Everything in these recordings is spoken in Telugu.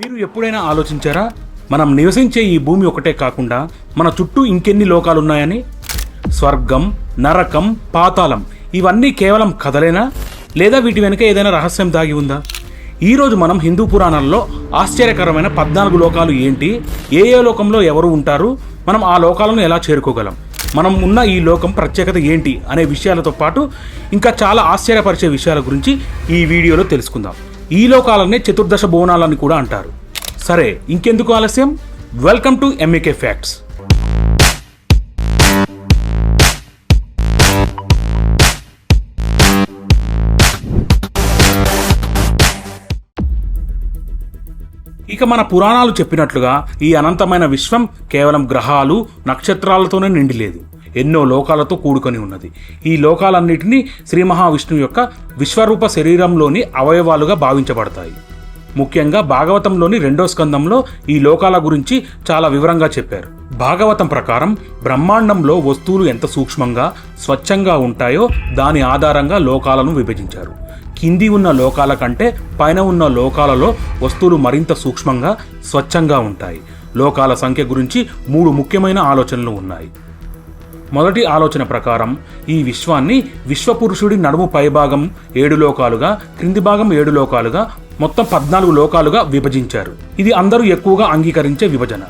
మీరు ఎప్పుడైనా ఆలోచించారా? మనం నివసించే ఈ భూమి ఒకటే కాకుండా మన చుట్టూ ఇంకెన్ని లోకాలున్నాయని? స్వర్గం నరకం పాతాళం ఇవన్నీ కేవలం కథలేనా? లేదా వీటి వెనుక ఏదైనా రహస్యం దాగి ఉందా? ఈరోజు మనం హిందూ పురాణాల్లో ఆశ్చర్యకరమైన పద్నాలుగు లోకాలు ఏంటి? ఏ ఏ లోకంలో ఎవరు ఉంటారు? మనం ఆ లోకాలను ఎలా చేరుకోగలం? మనం ఉన్న ఈ లోకం ప్రత్యేకత ఏంటి? అనే విషయాలతో పాటు ఇంకా చాలా ఆశ్చర్యపరిచే విషయాల గురించి ఈ వీడియోలో తెలుసుకుందాం. ఈ లోకాలనే చతుర్దశ బోనాలని కూడా అంటారు. సరే ఇంకెందుకు ఆలస్యం? వెల్కమ్ టు ఎంఏకే ఫ్యాక్ట్స్ ఇక మన పురాణాలు చెప్పినట్లుగా ఈ అనంతమైన విశ్వం కేవలం గ్రహాలు నక్షత్రాలతోనే నిండి లేదు ఎన్నో లోకాలతో కూడుకొని ఉన్నది. ఈ లోకాలన్నిటినీ శ్రీ మహావిష్ణువు యొక్క విశ్వరూప శరీరంలోని అవయవాలుగా భావించబడతాయి. ముఖ్యంగా భాగవతంలోని రెండో స్కందంలో ఈ లోకాల గురించి చాలా వివరంగా చెప్పారు. భాగవతం ప్రకారం బ్రహ్మాండంలో వస్తువులు ఎంత సూక్ష్మంగా స్వచ్ఛంగా ఉంటాయో దాని ఆధారంగా లోకాలను విభజించారు. కింది ఉన్న లోకాల కంటే పైన ఉన్న లోకాలలో వస్తువులు మరింత సూక్ష్మంగా స్వచ్ఛంగా ఉంటాయి. లోకాల సంఖ్య గురించి మూడు ముఖ్యమైన ఆలోచనలు ఉన్నాయి. మొదటి ఆలోచన ప్రకారం ఈ విశ్వాన్ని విశ్వపురుషుడి నడుము పైభాగం ఏడు లోకాలుగా క్రింది భాగం ఏడు లోకాలుగా మొత్తం పద్నాలుగు లోకాలుగా విభజించారు. ఇది అందరూ ఎక్కువగా అంగీకరించే విభజన.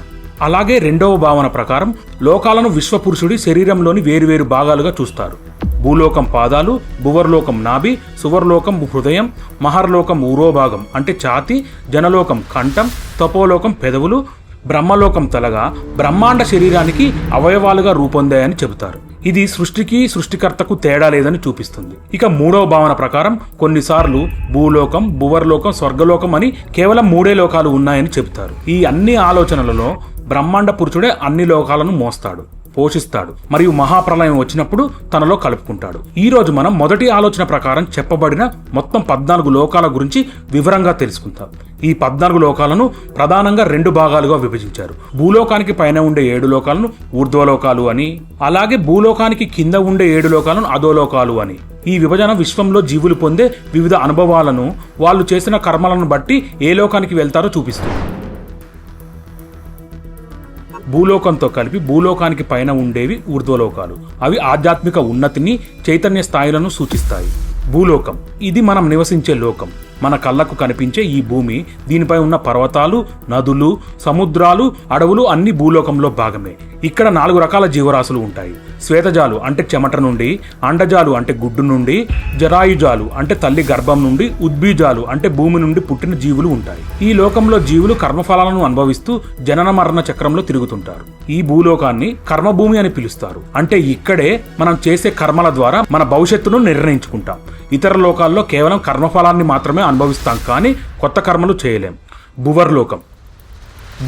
అలాగే రెండవ భావన ప్రకారం లోకాలను విశ్వపురుషుడి శరీరంలోని వేరువేరు భాగాలుగా చూస్తారు. భూలోకం పాదాలు భువర్లోకం నాభి సువర్లోకం హృదయం మహర్లోకం ఊరోభాగం అంటే ఛాతి జనలోకం కంఠం తపోలోకం పెదవులు బ్రహ్మలోకం తలగా బ్రహ్మాండ శరీరానికి అవయవాలుగా రూపొందాయని చెబుతారు. ఇది సృష్టికి సృష్టికర్తకు తేడా లేదని చూపిస్తుంది. ఇక మూడవ భావన ప్రకారం కొన్నిసార్లు భూలోకం భువర్లోకం స్వర్గలోకం అని కేవలం మూడే లోకాలు ఉన్నాయని చెబుతారు. ఈ అన్ని ఆలోచనలలో బ్రహ్మాండ పురుషుడే అన్ని లోకాలను మోస్తాడు. పోషిస్తాడు మరియు మహాప్రలయం వచ్చినప్పుడు తనలో కలుపుకుంటాడు. ఈ రోజు మనం మొదటి ఆలోచన ప్రకారం చెప్పబడిన మొత్తం పద్నాలుగు లోకాల గురించి వివరంగా తెలుసుకుందాం. ఈ పద్నాలుగు లోకాలను ప్రధానంగా రెండు భాగాలుగా విభజించారు. భూలోకానికి పైన ఉండే ఏడు లోకాలను ఊర్ధ్వలోకాలు అని అలాగే భూలోకానికి కింద ఉండే ఏడు లోకాలను అధోలోకాలు అని. ఈ విభజన విశ్వంలో జీవులు పొందే వివిధ అనుభవాలను వాళ్ళు చేసిన కర్మలను బట్టి ఏ లోకానికి వెళ్తారో చూపిస్తుంది. భూలోకంతో కలిపి భూలోకానికి పైన ఉండేవి ఊర్ధ్వలోకాలు. అవి ఆధ్యాత్మిక ఉన్నతిని చైతన్య స్థాయిలను సూచిస్తాయి. భూలోకం. ఇది మనం నివసించే లోకం. మన కళ్ళకు కనిపించే ఈ భూమి దీనిపై ఉన్న పర్వతాలు నదులు సముద్రాలు అడవులు అన్ని భూలోకంలో భాగమే. ఇక్కడ నాలుగు రకాల జీవరాశులు ఉంటాయి. శ్వేతజాలు అంటే చెమట నుండి అండజాలు అంటే గుడ్డు నుండి జరాయుజాలు అంటే తల్లి గర్భం నుండి ఉద్భీజాలు అంటే భూమి నుండి పుట్టిన జీవులు ఉంటాయి. ఈ లోకంలో జీవులు కర్మఫలాలను అనుభవిస్తూ జనన మరణ చక్రంలో తిరుగుతుంటారు. ఈ భూలోకాన్ని కర్మభూమి అని పిలుస్తారు. అంటే ఇక్కడే మనం చేసే కర్మల ద్వారా మన భవిష్యత్తును నిర్ణయించుకుంటాం. ఇతర లోకాల్లో కేవలం కర్మఫలాన్ని మాత్రమే అనుభవిస్తాం కానీ కొత్త కర్మలు చేయలేం. భువర్లోకం.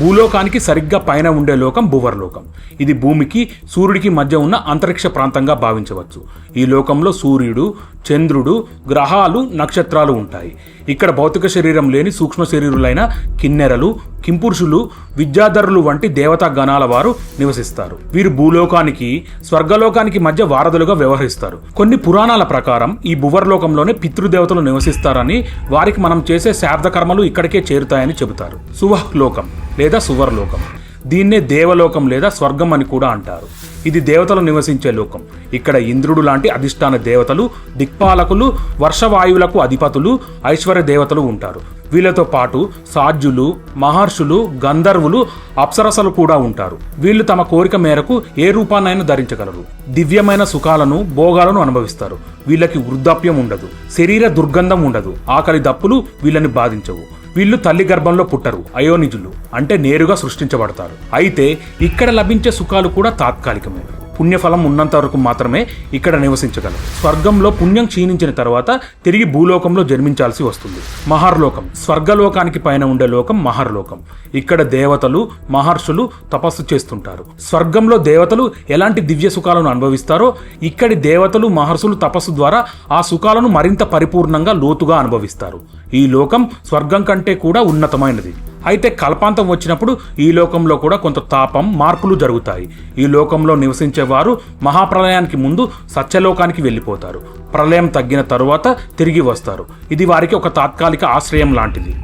భూలోకానికి సరిగ్గా పైన ఉండే లోకం భువర్లోకం. ఇది భూమికి సూర్యుడికి మధ్య ఉన్న అంతరిక్ష ప్రాంతంగా భావించవచ్చు. ఈ లోకంలో సూర్యుడు చంద్రుడు గ్రహాలు నక్షత్రాలు ఉంటాయి. ఇక్కడ భౌతిక శరీరం లేని సూక్ష్మ శరీరులైన కిన్నెరలు కింపురుషులు విద్యాధరులు వంటి దేవతా గణాల వారు నివసిస్తారు. వీరు భూలోకానికి స్వర్గలోకానికి మధ్య వారధులుగా వ్యవహరిస్తారు. కొన్ని పురాణాల ప్రకారం ఈ భువర్లోకంలోనే పితృదేవతలు నివసిస్తారని వారికి మనం చేసే శార్థ కర్మలు ఇక్కడికే చేరుతాయని చెబుతారు. సువహ్ లోకం లేదా సువర్లోకం. దీన్నే దేవలోకం లేదా స్వర్గం అని కూడా అంటారు. ఇది దేవతలు నివసించే లోకం. ఇక్కడ ఇంద్రుడు లాంటి అధిష్టాన దేవతలు దిక్పాలకులు వర్షవాయువులకు అధిపతులు ఐశ్వర్య దేవతలు ఉంటారు. వీళ్ళతో పాటు సాధ్యులు మహర్షులు గంధర్వులు అప్సరసలు కూడా ఉంటారు. వీళ్ళు తమ కోరిక మేరకు ఏ రూపాన్నైనా ధరించగలరు. దివ్యమైన సుఖాలను భోగాలను అనుభవిస్తారు. వీళ్ళకి వృద్ధాప్యం ఉండదు. శరీర దుర్గంధం ఉండదు. ఆకలి దప్పులు వీళ్ళని బాధించవు. వీళ్ళు తల్లి గర్భంలో పుట్టరు అయోనిజులు అంటే నేరుగా సృష్టించబడతారు. అయితే ఇక్కడ లభించే సుఖాలు కూడా తాత్కాలికమే పుణ్యఫలం ఉన్నంత వరకు మాత్రమే ఇక్కడ నివసించగలరు స్వర్గంలో పుణ్యం క్షీణించిన తర్వాత తిరిగి భూలోకంలో జన్మించాల్సి వస్తుంది. మహర్లోకం. స్వర్గలోకానికి పైన ఉండే లోకం మహర్లోకం. ఇక్కడ దేవతలు మహర్షులు తపస్సు చేస్తుంటారు. స్వర్గంలో దేవతలు ఎలాంటి దివ్య సుఖాలను అనుభవిస్తారో ఇక్కడి దేవతలు మహర్షులు తపస్సు ద్వారా ఆ సుఖాలను మరింత పరిపూర్ణంగా లోతుగా అనుభవిస్తారు. ఈ లోకం స్వర్గం కంటే కూడా ఉన్నతమైనది. అయితే కల్పాంతం వచ్చినప్పుడు ఈ లోకంలో కూడా కొంత తాపం మార్పులు జరుగుతాయి. ఈ లోకంలో నివసించే వారు మహాప్రలయానికి ముందు సత్యలోకానికి వెళ్ళిపోతారు. ప్రళయం తగ్గిన తరువాత తిరిగి వస్తారు. ఇది వారికి ఒక తాత్కాలిక ఆశ్రయం లాంటిది.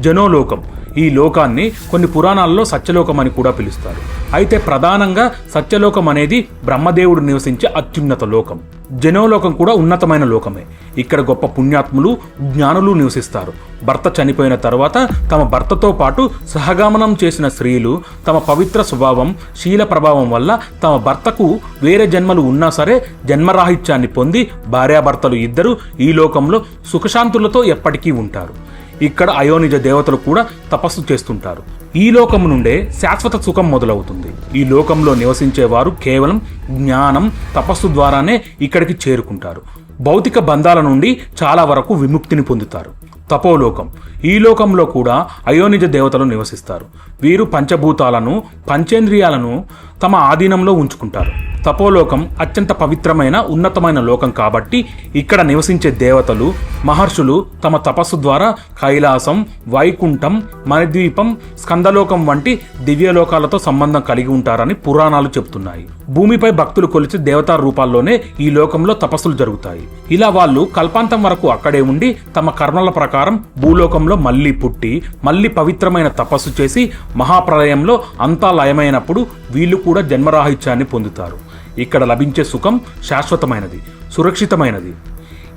జనోలోకం. ఈ లోకాన్ని కొన్ని పురాణాల్లో సత్యలోకం అని కూడా పిలుస్తారు. అయితే ప్రధానంగా సత్యలోకం అనేది బ్రహ్మదేవుడు నివసించే అత్యున్నత లోకం. జనోలోకం కూడా ఉన్నతమైన లోకమే. ఇక్కడ గొప్ప పుణ్యాత్ములు జ్ఞానులు నివసిస్తారు. భర్త చనిపోయిన తర్వాత తమ భర్తతో పాటు సహగమనం చేసిన స్త్రీలు తమ పవిత్ర స్వభావం శీల ప్రభావం వల్ల తమ భర్తకు వేరే జన్మలు ఉన్నా సరే జన్మరాహిత్యాన్ని పొంది భార్యాభర్తలు ఇద్దరు ఈ లోకంలో సుఖశాంతులతో ఎప్పటికీ ఉంటారు. ఇక్కడ అయోనిజ దేవతలు కూడా తపస్సు చేస్తుంటారు. ఈ లోకం నుండే శాశ్వత సుఖం మొదలవుతుంది. ఈ లోకంలో నివసించేవారు కేవలం జ్ఞానం తపస్సు ద్వారానే ఇక్కడికి చేరుకుంటారు. భౌతిక బంధాల నుండి చాలా వరకు విముక్తిని పొందుతారు. తపోలోకం. ఈ లోకంలో కూడా అయోనిజ దేవతలు నివసిస్తారు. వీరు పంచభూతాలను పంచేంద్రియాలను తమ ఆధీనంలో ఉంచుకుంటారు. తపోలోకం అత్యంత పవిత్రమైన ఉన్నతమైన లోకం కాబట్టి ఇక్కడ నివసించే దేవతలు మహర్షులు తమ తపస్సు ద్వారా కైలాసం వైకుంఠం మణిద్వీపం స్కందలోకం వంటి దివ్యలోకాలతో సంబంధం కలిగి ఉంటారని పురాణాలు చెబుతున్నాయి భూమిపై భక్తులు కొలిచే దేవతా రూపాల్లోనే ఈ లోకంలో తపస్సులు జరుగుతాయి. ఇలా వాళ్ళు కల్పాంతం వరకు అక్కడే ఉండి తమ కర్మల ప్రకారం భూలోకంలో మళ్ళీ పుట్టి మళ్ళీ పవిత్రమైన తపస్సు చేసి మహాప్రలయంలో అంతా లయమైనప్పుడు వీళ్ళు కూడా జన్మరాహిత్యాన్ని పొందుతారు. ఇక్కడ లభించే సుఖం శాశ్వతమైనది సురక్షితమైనది.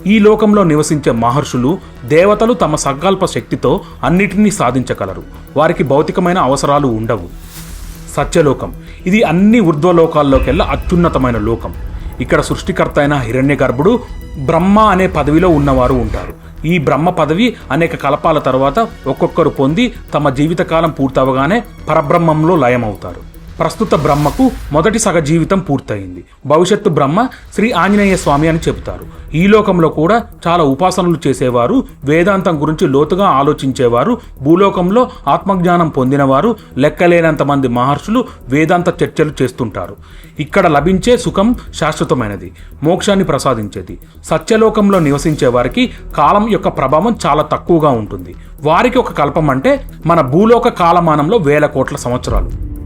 ఈ లోకంలో నివసించే మహర్షులు దేవతలు తమ సంకల్ప శక్తితో అన్నిటినీ సాధించగలరు. వారికి భౌతికమైన అవసరాలు ఉండవు. సత్యలోకం. ఇది అన్ని ఊర్ధ్వలోకాల్లోకెల్లా అత్యున్నతమైన లోకం. ఇక్కడ సృష్టికర్త అయిన హిరణ్య గర్భుడు బ్రహ్మ అనే పదవిలో ఉన్నవారు ఉంటారు. ఈ బ్రహ్మ పదవి అనేక కలపాల తర్వాత ఒక్కొక్కరు పొంది తమ జీవితకాలం పూర్తవగానే పరబ్రహ్మంలో లయమవుతారు. ప్రస్తుత బ్రహ్మకు మొదటి సగ జీవితం పూర్తయింది. భవిష్యత్తు బ్రహ్మ శ్రీ ఆంజనేయ స్వామి అని చెబుతారు. ఈ లోకంలో కూడా చాలా ఉపాసనలు చేసేవారు వేదాంతం గురించి లోతుగా ఆలోచించేవారు భూలోకంలో ఆత్మజ్ఞానం పొందినవారు లెక్కలేనంత మంది మహర్షులు వేదాంత చర్చలు చేస్తుంటారు. ఇక్కడ లభించే సుఖం శాశ్వతమైనది మోక్షాన్ని ప్రసాదించేది. సత్యలోకంలో నివసించే వారికి కాలం యొక్క ప్రభావం చాలా తక్కువగా ఉంటుంది. వారికి ఒక కల్పం అంటే మన భూలోక కాలమానంలో వేల కోట్ల సంవత్సరాలు.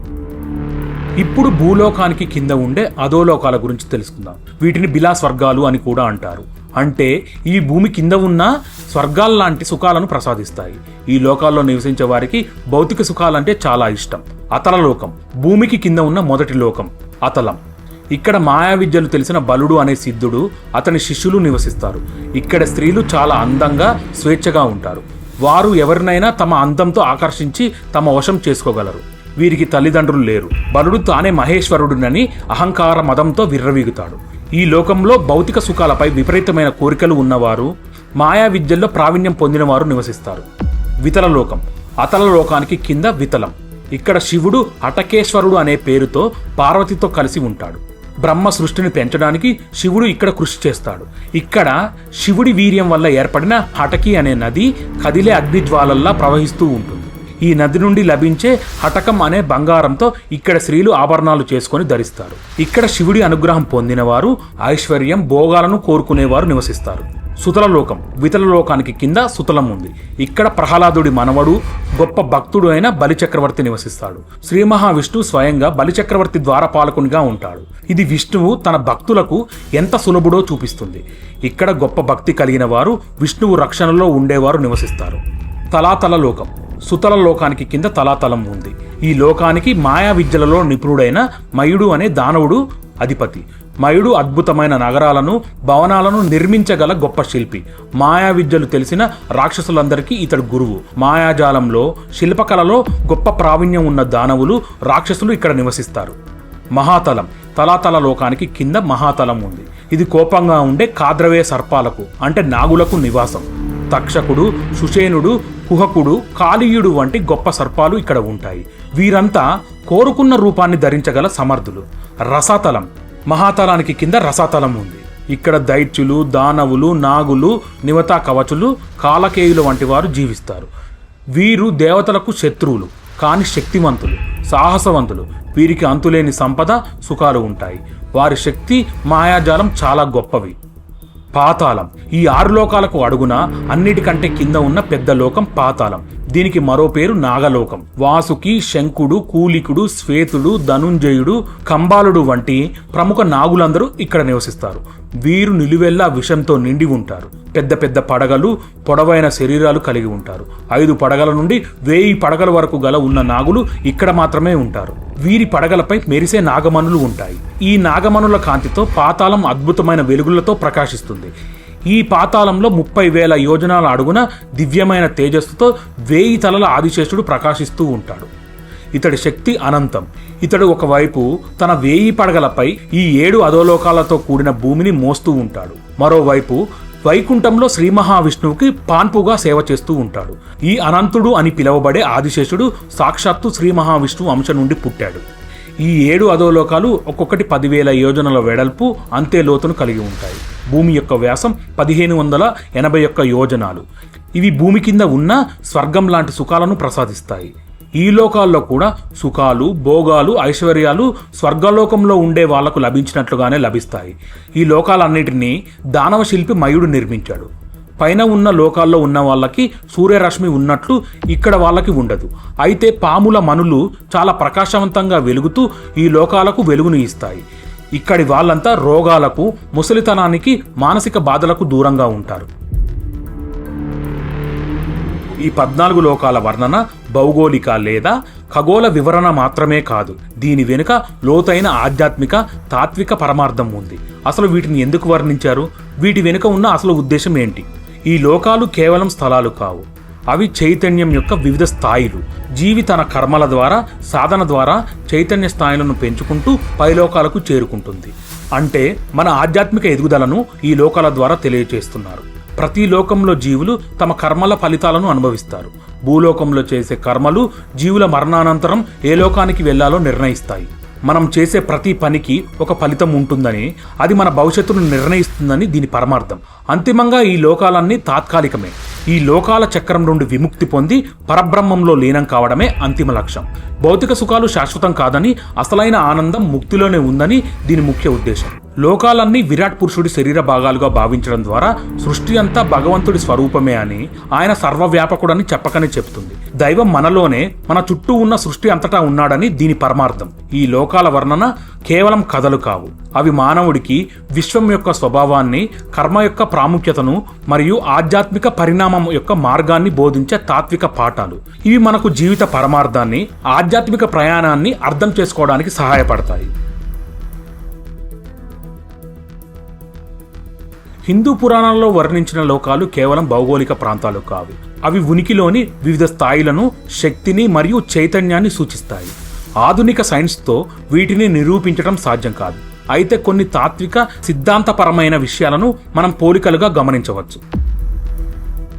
ఇప్పుడు భూలోకానికి కింద ఉండే అధోలోకాల గురించి తెలుసుకుందాం. వీటిని బిలా స్వర్గాలు అని కూడా అంటారు. అంటే ఈ భూమి కింద ఉన్న స్వర్గాల లాంటి సుఖాలను ప్రసాదిస్తాయి. ఈ లోకాల్లో నివసించే వారికి భౌతిక సుఖాలంటే చాలా ఇష్టం. అతల లోకం. భూమికి కింద ఉన్న మొదటి లోకం. అతలం. ఇక్కడ మాయా విద్యలు తెలిసిన బలుడు అనే సిద్ధుడు అతని శిష్యులు నివసిస్తారు. ఇక్కడ స్త్రీలు చాలా అందంగా స్వేచ్ఛగా ఉంటారు. వారు ఎవరినైనా తమ అందంతో ఆకర్షించి తమ వశం చేసుకోగలరు. వీరికి తల్లిదండ్రులు లేరు. బలుడు తానే మహేశ్వరుడునని అహంకార మదంతో విర్రవీగుతాడు. ఈ లోకంలో భౌతిక సుఖాలపై విపరీతమైన కోరికలు ఉన్నవారు మాయా విద్యల్లో ప్రావీణ్యం పొందినవారు నివసిస్తారు. వితల లోకం. అతల లోకానికి కింద వితలం. ఇక్కడ శివుడు హటకేశ్వరుడు అనే పేరుతో పార్వతితో కలిసి ఉంటాడు. బ్రహ్మ సృష్టిని పెంచడానికి శివుడు ఇక్కడ కృషి చేస్తాడు. ఇక్కడ శివుడి వీర్యం వల్ల ఏర్పడిన హటకి అనే నది కదిలే అగ్నిజ్వాలల్లా ప్రవహిస్తూ ఉంటుంది. ఈ నది నుండి లభించే హటకం అనే బంగారంతో ఇక్కడ స్త్రీలు ఆభరణాలు చేసుకొని ధరిస్తారు. ఇక్కడ శివుడి అనుగ్రహం పొందినవారు ఐశ్వర్యం భోగాలను కోరుకునేవారు నివసిస్తారు. సుతల లోకం వితల లోకానికి కింద సుతలం ఉంది. ఇక్కడ ప్రహ్లాదుడి మనవడు గొప్ప భక్తుడు అయిన బలిచక్రవర్తి నివసిస్తాడు. శ్రీ మహావిష్ణువు స్వయంగా బలిచక్రవర్తి ద్వారపాలకునిగా ఉంటాడు. ఇది విష్ణువు తన భక్తులకు ఎంత సులభుడో చూపిస్తుంది. ఇక్కడ గొప్ప భక్తి కలిగిన వారు విష్ణువు రక్షణలో ఉండేవారు నివసిస్తారు. తలాతల లోకం సుతల లోకానికి కింద తలాతలం ఉంది. ఈ లోకానికి మాయా విద్యలలో నిపుణుడైన మయుడు అనే దానవుడు అధిపతి. మయుడు అద్భుతమైన నగరాలను భవనాలను నిర్మించగల గొప్ప శిల్పి. మాయా విద్యలు తెలిసిన రాక్షసులందరికీ ఇతడు గురువు. మాయాజాలంలో శిల్పకళలో గొప్ప ప్రావీణ్యం ఉన్న దానవులు రాక్షసులు ఇక్కడ నివసిస్తారు. మహాతలం. తలాతల లోకానికి కింద మహాతలం ఉంది. ఇది కోపంగా ఉండే కాద్రవే సర్పాలకు అంటే నాగులకు నివాసం. తక్షకుడు సుషేనుడు కుహకుడు కాళీయుడు వంటి గొప్ప సర్పాలు ఇక్కడ ఉంటాయి. వీరంతా కోరుకున్న రూపాన్ని ధరించగల సమర్థులు. రసాతలం. మహాతలానికి కింద రసాతలం ఉంది. ఇక్కడ దైత్యులు దానవులు నాగులు నివతా కవచులు కాలకేయులు వంటి వారు జీవిస్తారు. వీరు దేవతలకు శత్రువులు కాని శక్తివంతులు సాహసవంతులు. వీరికి అంతులేని సంపద సుఖాలు ఉంటాయి. వారి శక్తి మాయాజాలం చాలా గొప్పవి. పాతాళం. ఈ ఆరు లోకాలకు అడుగున అన్నిటికంటే కింద ఉన్న పెద్ద లోకం పాతాళం. దీనికి మరో పేరు నాగలోకం. వాసుకి శంకుడు కూలికుడు శ్వేతుడు ధనుంజయుడు కంబాలుడు వంటి ప్రముఖ నాగులందరూ ఇక్కడ నివసిస్తారు. వీరు నిలువెల్లా విషంతో నిండి ఉంటారు. పెద్ద పెద్ద పడగలు పొడవైన శరీరాలు కలిగి ఉంటారు. ఐదు పడగల నుండి వేయి పడగల వరకు గల ఉన్న నాగులు ఇక్కడ మాత్రమే ఉంటారు. వీరి పడగలపై మెరిసే నాగమణులు ఉంటాయి. ఈ నాగమణుల కాంతితో పాతాళం అద్భుతమైన వెలుగులతో ప్రకాశిస్తుంది. ఈ పాతాళంలో ముప్పై వేల యోజనాల అడుగున దివ్యమైన తేజస్సుతో వేయి తలల ఆదిశేషుడు ప్రకాశిస్తూ ఉంటాడు. ఇతడి శక్తి అనంతం. ఇతడు ఒకవైపు తన వేయి పడగలపై ఈ ఏడు అధోలోకాలతో కూడిన భూమిని మోస్తూ ఉంటాడు. మరోవైపు వైకుంఠంలో శ్రీ మహావిష్ణువుకి పాన్పుగా సేవ చేస్తూ ఉంటాడు. ఈ అనంతుడు అని పిలువబడే ఆదిశేషుడు సాక్షాత్తు శ్రీ మహావిష్ణువు అంశ నుండి పుట్టాడు. ఈ ఏడు అధోలోకాలు ఒక్కొక్కటి పదివేల యోజనల వెడల్పు అంతే లోతును కలిగి ఉంటాయి. భూమి యొక్క వ్యాసం పదిహేను వందల ఎనభై ఒక్క యోజనాలు. ఇవి భూమి కింద ఉన్న స్వర్గం లాంటి సుఖాలను ప్రసాదిస్తాయి. ఈ లోకాల్లో కూడా సుఖాలు భోగాలు ఐశ్వర్యాలు స్వర్గలోకంలో ఉండే వాళ్ళకు లభించినట్లుగానే లభిస్తాయి. ఈ లోకాలన్నిటినీ దానవ శిల్పి మయుడు నిర్మించాడు. పైన ఉన్న లోకాల్లో ఉన్న వాళ్ళకి సూర్యరశ్మి ఉన్నట్లు ఇక్కడ వాళ్ళకి ఉండదు. అయితే పాముల మనులు చాలా ప్రకాశవంతంగా వెలుగుతూ ఈ లోకాలకు వెలుగును ఇస్తాయి. ఇక్కడి వాళ్ళంతా రోగాలకు ముసలితనానికి మానసిక బాధలకు దూరంగా ఉంటారు. ఈ పద్నాలుగు లోకాల వర్ణన భౌగోళిక లేదా ఖగోళ వివరణ మాత్రమే కాదు. దీని వెనుక లోతైన ఆధ్యాత్మిక తాత్విక పరమార్థం ఉంది. అసలు వీటిని ఎందుకు వర్ణించారు? వీటి వెనుక ఉన్న అసలు ఉద్దేశం ఏంటి? ఈ లోకాలు కేవలం స్థలాలు కావు. అవి చైతన్యం యొక్క వివిధ స్థాయిలు. జీవి తన కర్మల ద్వారా సాధన ద్వారా చైతన్య స్థాయిలను పెంచుకుంటూ పైలోకాలకు చేరుకుంటుంది. అంటే మన ఆధ్యాత్మిక ఎదుగుదలను ఈ లోకాల ద్వారా తెలియచేస్తున్నారు. ప్రతి లోకంలో జీవులు తమ కర్మల ఫలితాలను అనుభవిస్తారు. భూలోకంలో చేసే కర్మలు జీవుల మరణానంతరం ఏ లోకానికి వెళ్ళాలో నిర్ణయిస్తాయి. మనం చేసే ప్రతి పనికి ఒక ఫలితం ఉంటుందని అది మన భవిష్యత్తును నిర్ణయిస్తుందని దీని పరమార్థం. అంతిమంగా ఈ లోకాలన్నీ తాత్కాలికమే. ఈ లోకాల చక్రం నుండి విముక్తి పొంది పరబ్రహ్మంలో లీనం కావడమే అంతిమ లక్ష్యం. భౌతిక సుఖాలు శాశ్వతం కాదని అసలైన ఆనందం ముక్తిలోనే ఉందని దీని ముఖ్య ఉద్దేశం. లోకాలన్నీ విరాట్ పురుషుడి శరీర భాగాలుగా భావించడం ద్వారా సృష్టి అంతా భగవంతుడి స్వరూపమే అని ఆయన సర్వవ్యాపకుడని చెప్పకనే చెప్తుంది దైవం మనలోనే మన చుట్టూ ఉన్న సృష్టి అంతటా ఉన్నాడని దీని పరమార్థం. ఈ లోకాల వర్ణన కేవలం కథలు కావు. అవి మానవుడికి విశ్వం యొక్క స్వభావాన్ని కర్మ యొక్క ప్రాముఖ్యతను మరియు ఆధ్యాత్మిక పరిణామం యొక్క మార్గాన్ని బోధించే తాత్విక పాఠాలు. ఇవి మనకు జీవిత పరమార్థాన్ని ఆధ్యాత్మిక ప్రయాణాన్ని అర్థం చేసుకోవడానికి సహాయపడతాయి. హిందూ పురాణాల్లో వర్ణించిన లోకాలు కేవలం భౌగోళిక ప్రాంతాలు కావు. అవి ఉనికిలోని వివిధ స్థాయిలను శక్తిని మరియు చైతన్యాన్ని సూచిస్తాయి. ఆధునిక సైన్స్తో వీటిని నిరూపించడం సాధ్యం కాదు. అయితే కొన్ని తాత్విక సిద్ధాంతపరమైన విషయాలను మనం పోలికలుగా గమనించవచ్చు.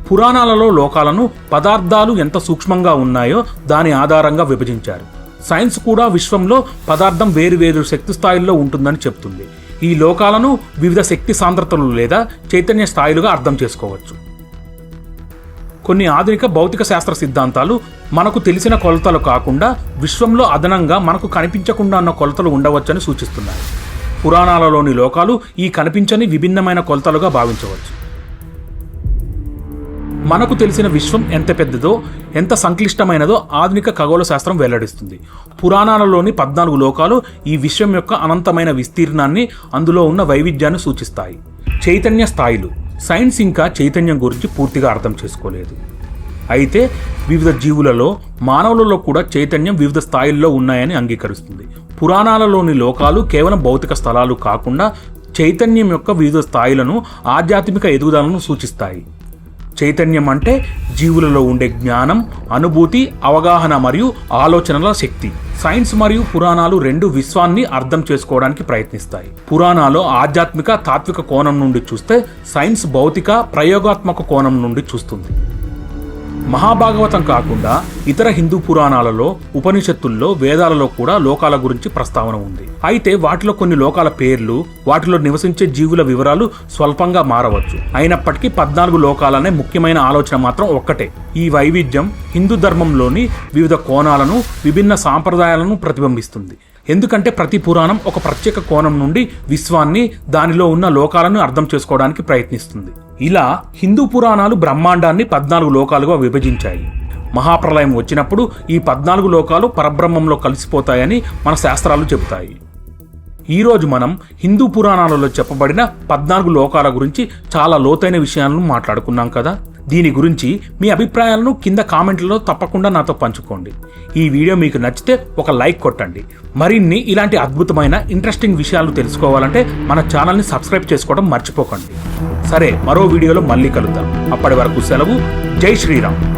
పురాణాలలో లోకాలను పదార్థాలు ఎంత సూక్ష్మంగా ఉన్నాయో దాని ఆధారంగా విభజించారు. సైన్స్ కూడా విశ్వంలో పదార్థం వేరు వేరు శక్తి స్థాయిల్లో ఉంటుందని చెప్తుంది. ఈ లోకాలను వివిధ శక్తి సాంద్రతలు లేదా చైతన్య స్థాయిలుగా అర్థం చేసుకోవచ్చు. కొన్ని ఆధునిక భౌతిక శాస్త్ర సిద్ధాంతాలు మనకు తెలిసిన కొలతలు కాకుండా విశ్వంలో అదనంగా మనకు కనిపించకుండా ఉన్న కొలతలు ఉండవచ్చని సూచిస్తున్నాయి. పురాణాలలోని లోకాలు ఈ కనిపించని విభిన్నమైన కొలతలుగా భావించవచ్చు. మనకు తెలిసిన విశ్వం ఎంత పెద్దదో ఎంత సంక్లిష్టమైనదో ఆధునిక ఖగోళ శాస్త్రం వెల్లడిస్తుంది. పురాణాలలోని పద్నాలుగు లోకాలు ఈ విశ్వం యొక్క అనంతమైన విస్తీర్ణాన్ని అందులో ఉన్న వైవిధ్యాన్ని సూచిస్తాయి. చైతన్య స్థాయిలు. సైన్స్ ఇంకా చైతన్యం గురించి పూర్తిగా అర్థం చేసుకోలేదు. అయితే వివిధ జీవులలో మానవులలో కూడా చైతన్యం వివిధ స్థాయిల్లో ఉన్నాయని అంగీకరిస్తుంది. పురాణాలలోని లోకాలు కేవలం భౌతిక స్థలాలు కాకుండా చైతన్యం యొక్క వివిధ స్థాయిలను ఆధ్యాత్మిక ఎదుగుదలను సూచిస్తాయి. చైతన్యం అంటే జీవులలో ఉండే జ్ఞానం అనుభూతి అవగాహన మరియు ఆలోచనల శక్తి. సైన్స్ మరియు పురాణాలు రెండు విశ్వాన్ని అర్థం చేసుకోవడానికి ప్రయత్నిస్తాయి. పురాణాలు ఆధ్యాత్మిక తాత్విక కోణం నుండి చూస్తే సైన్స్ భౌతిక ప్రయోగాత్మక కోణం నుండి చూస్తుంది. మహాభాగవతం కాకుండా ఇతర హిందూ పురాణాలలో ఉపనిషత్తుల్లో వేదాలలో కూడా లోకాల గురించి ప్రస్తావన ఉంది. అయితే వాటిలో కొన్ని లోకాల పేర్లు వాటిలో నివసించే జీవుల వివరాలు స్వల్పంగా మారవచ్చు. అయినప్పటికీ పద్నాలుగు లోకాలనే ముఖ్యమైన ఆలోచన మాత్రం ఒక్కటే. ఈ వైవిధ్యం హిందూ ధర్మంలోని వివిధ కోణాలను విభిన్న సాంప్రదాయాలను ప్రతిబింబిస్తుంది. ఎందుకంటే ప్రతి పురాణం ఒక ప్రత్యేక కోణం నుండి విశ్వాన్ని దానిలో ఉన్న లోకాలను అర్థం చేసుకోవడానికి ప్రయత్నిస్తుంది. ఇలా హిందూ పురాణాలు బ్రహ్మాండాన్ని పద్నాలుగు లోకాలుగా విభజించాయి. మహాప్రలయం వచ్చినప్పుడు ఈ పద్నాలుగు లోకాలు పరబ్రహ్మంలో కలిసిపోతాయని మన శాస్త్రాలు చెబుతాయి. ఈరోజు మనం హిందూ పురాణాలలో చెప్పబడిన పద్నాలుగు లోకాల గురించి చాలా లోతైన విషయాలను మాట్లాడుకున్నాం కదా? దీని గురించి మీ అభిప్రాయాలను కింద కామెంట్లలో తప్పకుండా నాతో పంచుకోండి. ఈ వీడియో మీకు నచ్చితే ఒక లైక్ కొట్టండి. మరిన్ని ఇలాంటి అద్భుతమైన ఇంట్రెస్టింగ్ విషయాలు తెలుసుకోవాలంటే మన ఛానల్ని సబ్స్క్రైబ్ చేసుకోవడం మర్చిపోకండి. సరే మరో వీడియోలో మళ్ళీ కలుద్దాం. అప్పటి వరకు సెలవు. జై శ్రీరామ్.